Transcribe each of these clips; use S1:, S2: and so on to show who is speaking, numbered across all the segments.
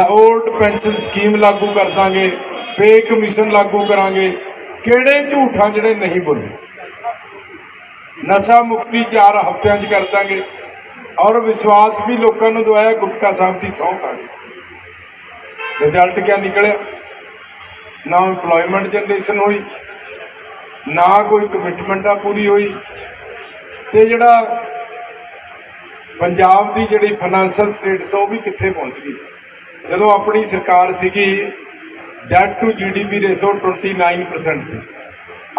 S1: Old pension scheme ਲਾਗੂ ਕਰ ਦਾਂਗੇ ਪੇ ਕਮਿਸ਼ਨ ਲਾਗੂ ਕਰਾਂਗੇ। ਕਿਹੜੇ ਝੂਠਾਂ ਜਿਹੜੇ ਨਹੀਂ ਬੋਲੇ? ਨਸ਼ਾ ਮੁਕਤੀ ਚਾਰ ਹਫ਼ਤਿਆਂ 'ਚ ਕਰ ਦਾਂਗੇ। ਔਰ ਵਿਸ਼ਵਾਸ ਵੀ ਲੋਕਾਂ ਨੂੰ ਦਵਾਇਆ ਗੁਟਕਾ ਸਾਹਿਬ ਦੀ ਸਹੁੰ ਖਾ ਰਿਜ਼ਲਟ ਕਿਆ ਨਿਕਲਿਆ? ਨਾ EMPLOYMENT ਜਨਰੇਸ਼ਨ ਹੋਈ, ਨਾ ਕੋਈ ਕਮਿਟਮੈਂਟ ਆ ਪੂਰੀ ਹੋਈ। ਤੇ ਜਿਹੜਾ ਪੰਜਾਬ ਦੀ ਜਿਹੜੀ ਫਾਈਨੈਂਸ਼ੀਅਲ ਸਟੇਟਸ ਉਹ ਵੀ ਕਿੱਥੇ ਪਹੁੰਚ ਗਈ? ਜਦੋਂ ਆਪਣੀ ਸਰਕਾਰ ਸੀਗੀ ਡੈਟ ਟੂ ਜੀਡੀਪੀ ਰੇਸ਼ੋ 29% ਤੇ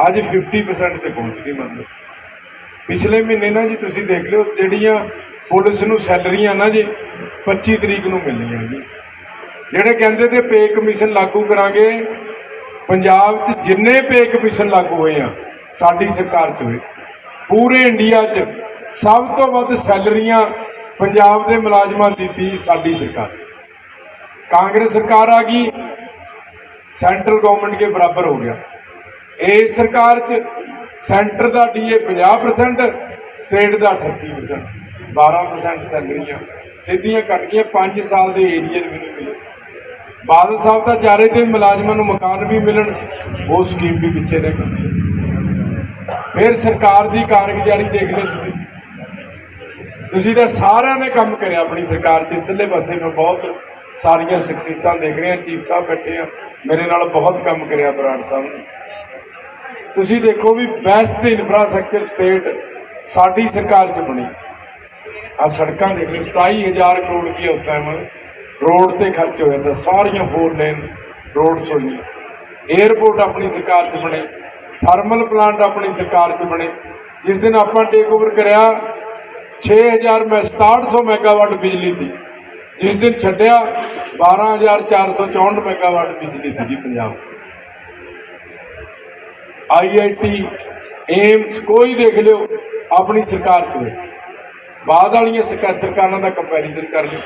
S1: ਅੱਜ 50% ਤੇ ਪਹੁੰਚ ਗਈ ਮਤਲਬ ਪਿਛਲੇ ਮਹੀਨੇ ਨਾ ਜੀ ਤੁਸੀਂ ਦੇਖ ਲਿਓ, ਜਿਹੜੀਆਂ ਪੁਲਿਸ ਨੂੰ ਸੈਲਰੀਆਂ ਨਾ ਜੀ 25 ਤਰੀਕ ਨੂੰ ਮਿਲਣੀਆਂ ਜੀ। ਜਿਹੜੇ ਕਹਿੰਦੇ ਤੇ ਪੇ ਕਮਿਸ਼ਨ ਲਾਗੂ ਕਰਾਂਗੇ, ਪੰਜਾਬ 'ਚ ਜਿੰਨੇ ਪੇ ਕਮਿਸ਼ਨ ਲਾਗੂ ਹੋਏ ਆ, ਸਾਡੀ ਸਰਕਾਰ 'ਚ ਹੋਏ। ਪੂਰੇ ਇੰਡੀਆ 'ਚ ਸਭ ਤੋਂ ਵੱਧ ਸੈਲਰੀਆਂ ਪੰਜਾਬ ਦੇ ਮੁਲਾਜ਼ਮਾਂ ਦੀ ਦਿੱਤੀ ਸਾਡੀ ਸਰਕਾਰ। ਕਾਂਗਰਸ ਸਰਕਾਰ ਆ ਗਈ, ਸੈਂਟਰਲ ਗਵਰਨਮੈਂਟ ਕੇ ਬਰਾਬਰ ਹੋ ਗਿਆ। ਇਸ ਸਰਕਾਰ 'ਚ ਸੈਂਟਰ ਦਾ ਡੀਏ 50% ਸਟੇਟ ਦਾ 38% 12% ਸੈਲਰੀਆਂ। ਸਿੱਧੀਆਂ ਕੱਟ ਗਈਆਂ 5 ਸਾਲ ਦੇ ਏਰੀਅਰ ਵੀ ਨਹੀਂ ਮਿਲੇ। ਬਾਦਲ ਸਾਹਿਬ ਦਾ ਚਾਰੇ ਤੇ ਮੁਲਾਜ਼ਮਾਂ ਨੂੰ ਮਕਾਨ ਵੀ ਮਿਲਣ, ਉਹ ਸਕੀਮ ਵੀ ਪਿੱਛੇ ਰਹਿ ਗਈ। ਫਿਰ ਸਰਕਾਰ ਦੀ ਕਾਰਗੁਜ਼ਾਰੀ ਦੇਖ ਲਿਓ ਤੁਸੀਂ। ਤੁਸੀਂ ਤਾਂ ਸਾਰਿਆਂ ਨੇ ਕੰਮ ਕਰਿਆ ਆਪਣੀ ਸਰਕਾਰ 'ਚ, ਇੱਧਰਲੇ ਪਾਸੇ ਮੈਂ ਬਹੁਤ ਸਾਰੀਆਂ ਸ਼ਖਸੀਅਤਾਂ ਦੇਖ ਰਿਹਾ ਚੀਫ ਸਾਹਿਬ ਬੈਠੇ ਆ ਮੇਰੇ ਨਾਲ ਬਹੁਤ ਕੰਮ ਕਰਿਆ ਬਰਾੜ ਸਾਹਿਬ ਨੇ। ਤੁਸੀਂ ਦੇਖੋ ਵੀ ਬੈਸਟ ਇਨਫਰਾਸਟ੍ਰਕਚਰ ਸਟੇਟ ਸਾਡੀ ਸਰਕਾਰ 'ਚ ਬਣੀ। ਆ ਸੜਕਾਂ ਦੇਖ ਲਓ 27000 ਕਰੋੜ ਰੁਪਏ ਉਸ ਟਾਈਮ ਰੋਡ ਤੇ ਖਰਚ ਹੋਇਆ ਤਾਂ ਸਾਰੀਆਂ ਫੋਰ ਲੇਨ ਰੋਡ ਹੋਈਆਂ। 에어ਪੋਰਟ ਆਪਣੀ ਸਰਕਾਰ 'ਚ ਬਣੇ ਥਰਮਲ ਪਲਾਂਟ ਆਪਣੀ ਸਰਕਾਰ 'ਚ ਬਣੇ। ਜਿਸ ਦਿਨ ਆਪਾਂ ਟੇਕ ਓਵਰ ਕਰਿਆ 6000 ਮੈਂ 6700 ਮੈਗਾਵਾਟ ਬਿਜਲੀ ਦੀ। ਜਿਸ ਦਿਨ ਛੱਡਿਆ 12464 ਮੈਗਾਵਾਟ ਬਿਜਲੀ ਸੀਗੀ ਪੰਜਾਬ। ਆਈਆਈਟੀ ਏਮਸ, ਕੋਈ ਦੇਖ ਲਿਓ, ਆਪਣੀ ਸਰਕਾਰ 'ਚ ਬਾਅਦ ਵਾਲੀਆਂ ਸਰਕਾਰਾਂ ਦਾ ਕੰਪੈਰੀਜ਼ਨ ਕਰ ਲਿਓ।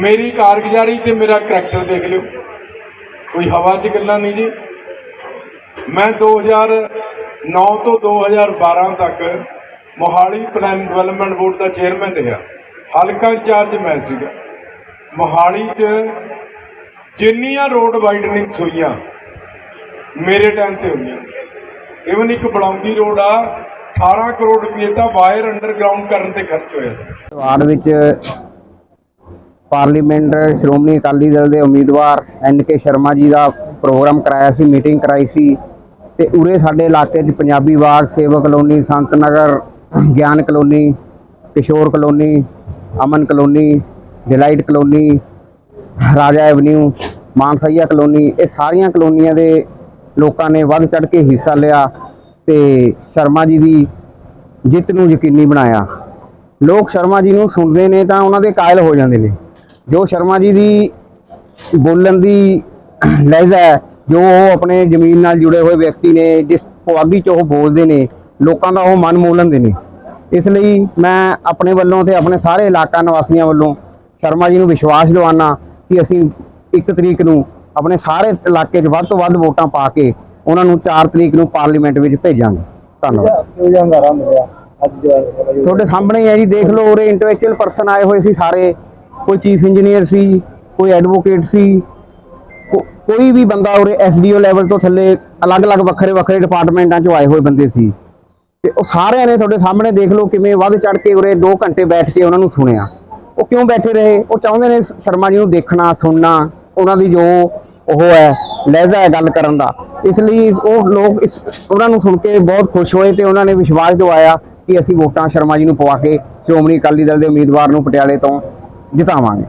S1: ਮੇਰੀ ਕਾਰਗੁਜ਼ਾਰੀ ਤੇ ਮੇਰਾ ਕਰੈਕਟਰ ਦੇਖ ਲਿਓ। ਕੋਈ ਹਵਾ 'ਚ ਗੱਲਾਂ ਨਹੀਂ ਜੀ। ਮੈਂ 2009 ਤੋਂ 2012 ਤੱਕ ਮੋਹਾਲੀ ਪਲਾਨ ਡਿਵੈਲਪਮੈਂਟ ਬੋਰਡ ਦਾ ਚੇਅਰਮੈਨ ਰਿਹਾ। ਹਲਕਾ ਇੰਚਾਰਜ ਮੈਂ ਸੀਗਾ। ਮੋਹਾਲੀ 'ਚ ਜਿੰਨੀਆਂ ਰੋਡ ਵਾਈਡਨਿੰਗਸ ਹੋਈਆਂ, ਮੇਰੇ ਟਾਈਮ ਤੇ ਹੋਈਆਂ। ਇਵਨ ਇੱਕ ਬਲੌਂਗੀ ਰੋਡ ਆ 18 ਕਰੋੜ ਰੁਪਏ ਦਾ ਵਾਇਰ ਅੰਡਰਗਰਾਉਂਡ ਕਰਨ ਤੇ ਖਰਚ ਹੋਇਆ।
S2: ਵਾਰਡ ਵਿੱਚ ਪਾਰਲੀਮੈਂਟ ਸ਼੍ਰੋਮਣੀ ਅਕਾਲੀ ਦਲ ਦੇ ਉਮੀਦਵਾਰ ਐਨ ਕੇ ਸ਼ਰਮਾ ਜੀ ਦਾ ਪ੍ਰੋਗਰਾਮ ਕਰਾਇਆ ਸੀ, ਮੀਟਿੰਗ ਕਰਾਈ ਸੀ। ਤੇ ਉਰੇ ਸਾਡੇ ਇਲਾਕੇ 'ਚ ਪੰਜਾਬੀ ਬਾਗ ਸੇਵਾ colony, Sant Nagar, Gyan colony, Kishore colony Aman colony, delight colony, Raja avenue, Mansaiya colony, ਇਹ ਸਾਰੀਆਂ ਕਲੋਨੀਆਂ ਦੇ ਲੋਕਾਂ ਨੇ ਵੱਧ ਚੜ ਕੇ ਹਿੱਸਾ ਲਿਆ ਤੇ ਸ਼ਰਮਾ ਜੀ ਦੀ ਜਿੱਤ ਨੂੰ ਯਕੀਨੀ ਬਣਾਇਆ। ਲੋਕ ਸ਼ਰਮਾ ਜੀ ਨੂੰ ਸੁਣਦੇ ਨੇ ਤਾਂ ਉਹਨਾਂ ਦੇ ਕਾਇਲ ਹੋ ਜਾਂਦੇ ਨੇ। ਜੋ ਸ਼ਰਮਾ ਜੀ ਦੀ ਬੋਲਣ ਦੀ ਲਹਿਜ਼ਾ ਹੈ, ਜੋ ਉਹ ਆਪਣੇ ਜ਼ਮੀਨ ਨਾਲ ਜੁੜੇ ਹੋਏ ਵਿਅਕਤੀ ਨੇ, ਜਿਸ ਪੁਆਧੀ ਚ ਉਹ ਬੋਲਦੇ ਨੇ, ਲੋਕਾਂ ਦਾ ਉਹ ਮਨ ਮੋਹ ਲੈਂਦੇ ਨੇ। ਇਸ ਲਈ ਮੈਂ ਆਪਣੇ ਵੱਲੋਂ ਤੇ ਆਪਣੇ ਸਾਰੇ ਇਲਾਕਾ ਨਿਵਾਸੀਆਂ ਵੱਲੋਂ ਸ਼ਰਮਾ ਜੀ ਨੂੰ ਵਿਸ਼ਵਾਸ ਦਿਵਾਨਾ ਕਿ ਅਸੀਂ 1 ਤਰੀਕ ਨੂੰ ਆਪਣੇ ਸਾਰੇ ਇਲਾਕੇ 'ਚ ਵੱਧ ਤੋਂ ਵੱਧ ਵੋਟਾਂ ਪਾ ਕੇ ਉਹਨਾਂ ਨੂੰ 4 ਤਰੀਕ ਨੂੰ ਪਾਰਲੀਮੈਂਟ ਵਿੱਚ ਭੇਜਾਂਗੇ। ਧੰਨਵਾਦ। ਤੁਹਾਡੇ ਸਾਹਮਣੇ ਹੀ ਹੈ ਜੀ ਦੇਖ ਲਓ ਉਰੇ ਇੰਟੈਲੈਕਚੁਅਲ ਪਰਸਨ ਆਏ ਹੋਏ ਸੀ ਸਾਰੇ। ਕੋਈ ਚੀਫ ਇੰਜੀਨੀਅਰ ਸੀ ਕੋਈ ਐਡਵੋਕੇਟ ਸੀ ਕੋਈ ਵੀ ਬੰਦਾ ਉਰੇ ਐਸਡੀਓ ਲੈਵਲ ਤੋਂ ਥੱਲੇ ਅਲੱਗ-ਅਲੱਗ ਵੱਖਰੇ ਵੱਖਰੇ ਡਿਪਾਰਟਮੈਂਟਾਂ 'ਚੋਂ ਆਏ ਹੋਏ ਬੰਦੇ ਸੀ। ਤੇ ਉਹ ਸਾਰਿਆਂ ਨੇ ਤੁਹਾਡੇ ਸਾਹਮਣੇ ਦੇਖ ਲਓ ਕਿਵੇਂ ਵੱਧ ਚੜ ਕੇ ਉਰੇ 2 ਘੰਟੇ ਬੈਠ ਕੇ ਉਹਨਾਂ ਨੂੰ ਸੁਣਿਆ। ਉਹ ਕਿਉਂ ਬੈਠੇ ਰਹੇ? ਉਹ ਚਾਹੁੰਦੇ ਨੇ ਸ਼ਰਮਾ ਜੀ ਨੂੰ ਦੇਖਣਾ, ਸੁਣਨਾ, ਉਹਨਾਂ ਦੀ ਜੋ ਉਹ ਹੈ, ਲਹਿਜ਼ਾ ਹੈ ਗੱਲ ਕਰਨ ਦਾ। ਇਸ ਲਈ ਉਹ ਲੋਕ ਇਸ ਉਹਨਾਂ ਨੂੰ ਸੁਣ ਕੇ ਬਹੁਤ ਖੁਸ਼ ਹੋਏ ਤੇ ਉਹਨਾਂ ਨੇ ਵਿਸ਼ਵਾਸ ਦਿਵਾਇਆ ਕਿ ਅਸੀਂ ਵੋਟਾਂ ਸ਼ਰਮਾ ਜੀ ਨੂੰ ਪਵਾ ਕੇ ਸ਼੍ਰੋਮਣੀ ਅਕਾਲੀ ਦਲ ਦੇ ਉਮੀਦਵਾਰ ਨੂੰ ਪਟਿਆਲੇ ਤੋਂ ਜਿਤਾਵਾਂਗੇ।